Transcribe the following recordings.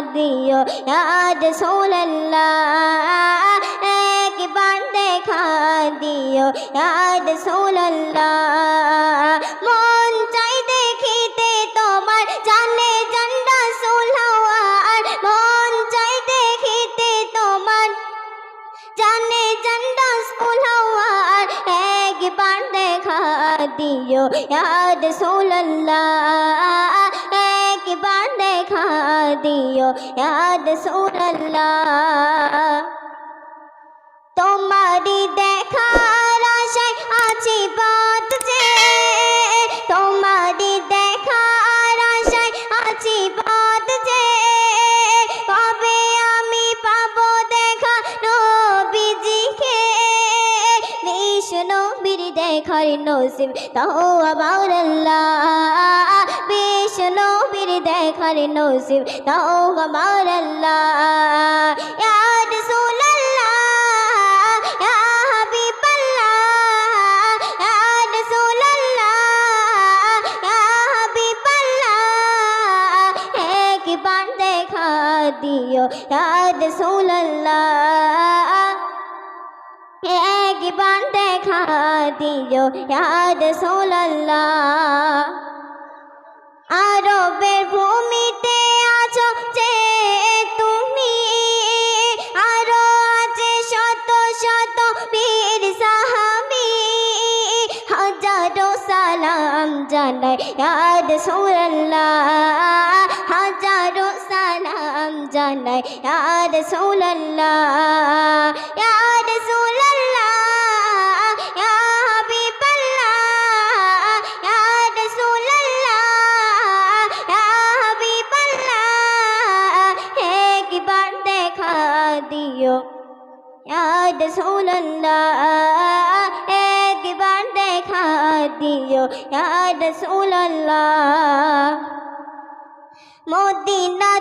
देखा दियो या रसूल अल्लाह एक बार देखा दियो या रसूल अल्लाह মন চাই দেখিতে তোমার জানে জান্ডা সুলহাওয়ার মন চাই দেখিতে তোমার জানে জান্ডা সুলহাওয়ার একবার দেখা দিও ইয়াদ সোল্লাহ দিও ইয়াদ সোল্লাহ দেখার নসিব তাও আমার আল্লাহ। বিষ্ণু বীর দেখার নসিব তাও আমার আল্লাহ। ইয়া রাসূলুল্লাহ, ইয়া একবার দেখা দিও ইয়া রাসূলুল্লাহ একবার দেখা দিও ইয়া রাসূলুল্লাহ আরবের ভূমিতে আছো যে তুমি আরও আছে শত শত বীর সাহাবি হাজারো সালাম জানাই ইয়াদ সুল্লাহ হাজারো সালাম জানাই ইয়াদ সুল্লাহ ইয়াদ সুল্লাহ একবার দেখা দিও। রাসূলুল্লাহ একবার দেখা দিও। রাসূলুল্লাহ মদিনা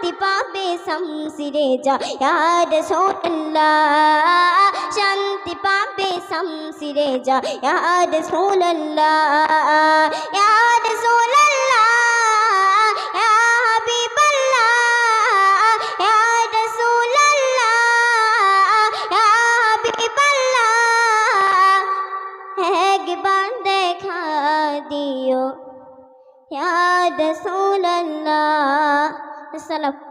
শান্তি পাবে শামসিরে যা ইয়াদ সোল্লাহ শান্তি পাবে শামসিরে যা ইয়াদ সোল্লাহ ইয়াদ সোল্লাহ ইয়া হাবিবাল্লাহ ইয়া রাসূলুল্লাহ ইয়া হাবিবাল্লাহ একবার দেখা দিও ইয়া রাসূলুল্লাহ salaf